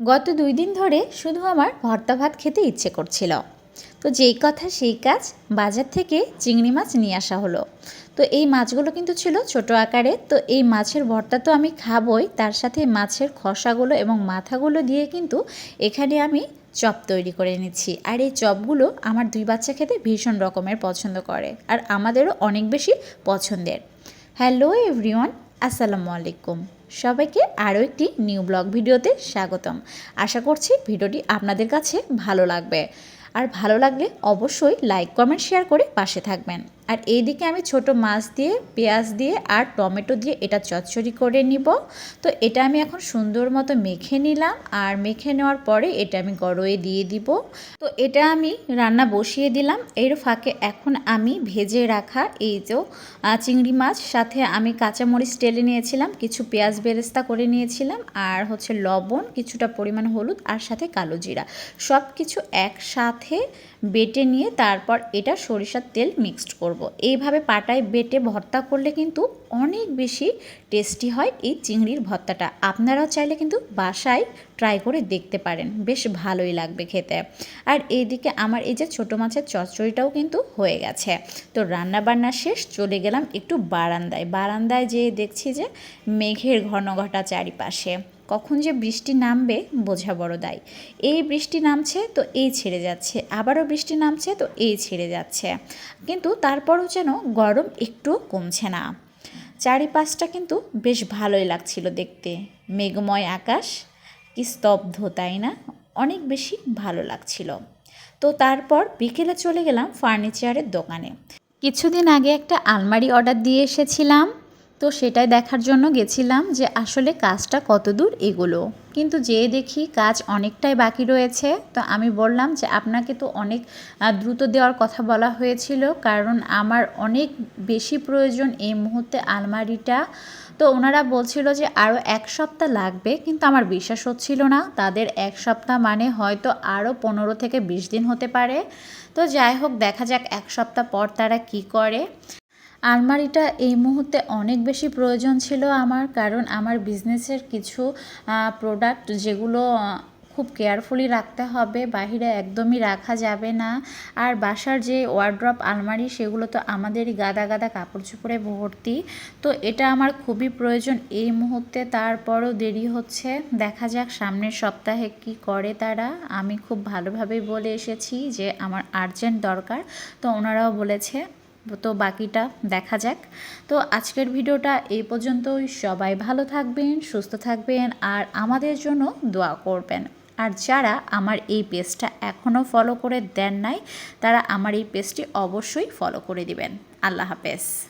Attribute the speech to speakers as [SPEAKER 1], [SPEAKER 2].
[SPEAKER 1] গত দুই দিন ধরে শুধু আমার ভর্তা ভাত খেতে ইচ্ছে করছিল। তো যেই কথা সেই কাজ বাজার থেকে চিংড়ি মাছ নিয়ে আসা হলো। তো এই মাছগুলো কিন্তু ছিল ছোট আকারে। তো এই মাছের ভর্তা তো আমি খাবই, তার সাথে মাছের খসাগুলো এবং মাথাগুলো দিয়ে কিন্তু এখানে আমি চপ তৈরি করে নিচ্ছি। আর এই চপগুলো আমার দুই বাচ্চা খেতে ভীষণ রকমের পছন্দ করে, আর আমাদেরও অনেক বেশি পছন্দের। হ্যালো এভরিওয়ান আসসালামু আলাইকুম। সবাইকে আরও একটি নিউ ব্লগ ভিডিওতে স্বাগতম। আশা করছি ভিডিওটি আপনাদের কাছে ভালো লাগবে। আর ভালো লাগলে অবশ্যই লাইক, কমেন্ট, শেয়ার করে পাশে থাকবেন। আর এইদিকে আমি ছোট মাছ দিয়ে, পেঁয়াজ দিয়ে আর টমেটো দিয়ে এটা চচ্চড়ি করে নিব। তো এটা আমি এখন সুন্দর মতো মেখে নিলাম আর মেখে নেওয়ার পরে এটা আমি গড়য়ে দিয়ে দিব। তো এটা আমি রান্না বসিয়ে দিলাম। এর ফাঁকে এখন আমি ভেজে রাখা এই যে চিংড়ি মাছ, সাথে আমি কাঁচামরিচ টেলে নিয়েছিলাম, কিছু পেঁয়াজ বেরেস্তা করে নিয়েছিলাম আর হচ্ছে লবণ, কিছুটা পরিমাণ হলুদ আর সাথে কালো জিরা। সব কিছু একসাথে বেটে নিয়ে তারপর এটা সরিষার তেল মিক্সড করব। করব। এইভাবে পাটায় বেটে ভর্তা করলে কিন্তু অনেক বেশি টেস্টি হয় এই চিংড়ির ভর্তাটা। আপনারাও চাইলে কিন্তু বাসায় ট্রাই করে দেখতে পারেন। বেশ ভালোই লাগবে খেতে। আর এইদিকে আমার এই যে ছোটো মাছের চচ্চড়িটাও কিন্তু হয়ে গেছে। তো রান্না বান্না শেষ, চলে গেলাম একটু বারান্দায়। বারান্দায় যেয়ে দেখছি যে মেঘের ঘন ঘটা চারিপাশে। কখন যে বৃষ্টি নামবে বোঝা বড় দায়। এই বৃষ্টি নামছে তো এই ছেড়ে যাচ্ছে, আবারও বৃষ্টি নামছে তো এই ছেড়ে যাচ্ছে। কিন্তু তারপরও যেন গরম একটু কমছে না। চারিপাশটা কিন্তু বেশ ভালোই লাগছিল দেখতে। মেঘময় আকাশ কি স্তব্ধ, তাই না? অনেক বেশি ভালো লাগছিল। তো তারপর বিকেলে চলে গেলাম ফার্নিচারের দোকানে। কিছুদিন আগে একটা আলমারি অর্ডার দিয়ে এসেছিলাম। তো সেটাই দেখার জন্য গেছিলাম যে আসলে কাজটা কত দূর এগুলো। কিন্তু যেয়ে দেখি কাজ অনেকটাই বাকি রয়েছে, তো আমি বললাম যে আপনাকে তো অনেক দ্রুত দেওয়ার কথা বলা হয়েছিল, কারণ আমার অনেক বেশি প্রয়োজন এই মুহূর্তে আলমারিটা। তো ওনারা বলছিল যে আরও এক সপ্তাহ লাগবে, কিন্তু আমার বিশ্বাস হচ্ছিল না, তাদের এক সপ্তাহ মানে হয়তো আরও পনেরো থেকে বিশ দিন হতে পারে। তো যাই হোক, দেখা যাক এক সপ্তাহ পর তারা কি করে। আলমারিটা এই মুহূর্তে অনেক বেশি প্রয়োজন ছিল আমার, কারণ আমার বিজনেসের কিছু প্রোডাক্ট যেগুলো খুব কেয়ারফুলি রাখতে হবে, বাহিরে একদমই রাখা যাবে না। আর বাসার যে ওয়ার্ড্রপ আলমারি, সেগুলো তো আমাদেরই গাদা গাদা কাপড় চোপড়ে ভর্তি। তো এটা আমার খুবই প্রয়োজন। এই মুহূর্তে তারপরও দেরি হচ্ছে। দেখা যাক সামনের সপ্তাহে কি করে তারা। আমি খুব ভালোভাবেই বলে এসেছি যে আমার আর্জেন্ট দরকার। তো ওনারাও বলেছে তো বাকিটা দেখা যাক। তো আজকের ভিডিওটা এই পর্যন্তই। সবাই ভালো থাকবেন, সুস্থ থাকবেন আর আমাদের জন্য দোয়া করবেন। আর যারা আমার এই পেজটা এখনও ফলো করে দেন নাই, তারা আমার এই পেজটি অবশ্যই ফলো করে দিবেন। আল্লাহ হাফেজ।